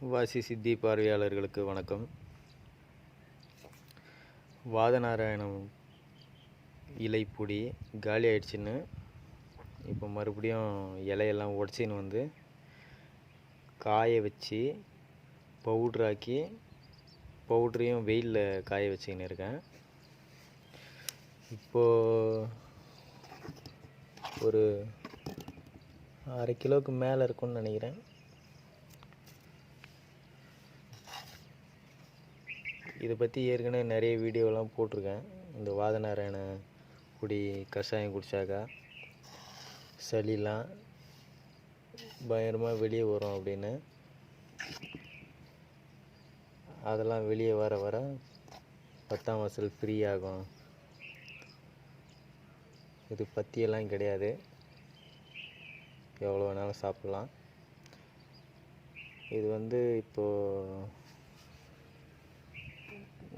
வாசி சித்தி பார்வையாளர்களுக்கு வணக்கம். வாதநாராயணம் இலைப்பொடி காலி ஆயிடுச்சுன்னு. இப்போ மறுபடியும் இலையெல்லாம் உடச்சின்னு வந்து காய வச்சு பவுட்ராக்கி பவுட்ரையும் வெயிலில் காய வச்சுக்கின்னு இருக்கேன். இப்போது ஒரு அரை கிலோவுக்கு மேலே இருக்கும்னு நினைக்கிறேன். இதை பற்றி ஏற்கனவே நிறைய வீடியோலாம் போட்டிருக்கேன். இந்த வாதநாராயண குடி கஷாயம் குடித்தாக்கா சளிலாம் பயங்கரமாக வெளியே வரும் அப்படின்னு. அதெல்லாம் வெளியே வர வர பத்தாம் வாசல் ஃப்ரீ ஆகும். இது பத்தியெல்லாம் கிடையாது. எவ்வளோ வேணாலும் சாப்பிட்லாம். இது வந்து இப்போது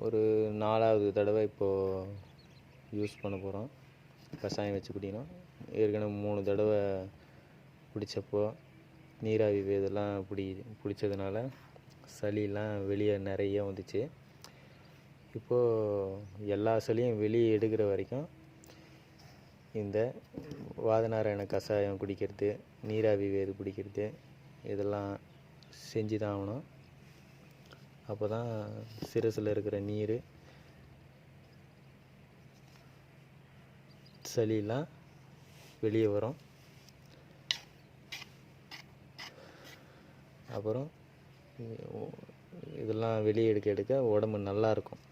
ஒரு நாலாவது தடவை இப்போது யூஸ் பண்ண போகிறோம் கஷாயம் வச்சு குடிக்கணும். ஏற்கனவே மூணு தடவை குடித்தப்போ நீராவி இதெல்லாம் பிடி பிடிச்சதுனால சளியெல்லாம் வெளியே நிறைய வந்துச்சு. இப்போது எல்லா சளியும் வெளியே எடுக்கிற வரைக்கும் இந்த வாதநாராயண கஷாயம் குடிக்கிறது நீராவி வேது பிடிக்கிறது இதெல்லாம் செஞ்சு தான் ஆகணும். அப்போ தான் சிரசில் இருக்கிற நீர் சளியெலாம் வெளியே வரும். அப்புறம் இதெல்லாம் வெளியே எடுக்க எடுக்க உடம்பு நல்லா இருக்கும்.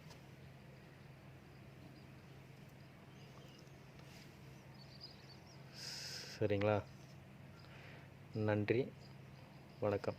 சரிங்களா? நன்றி. வணக்கம்.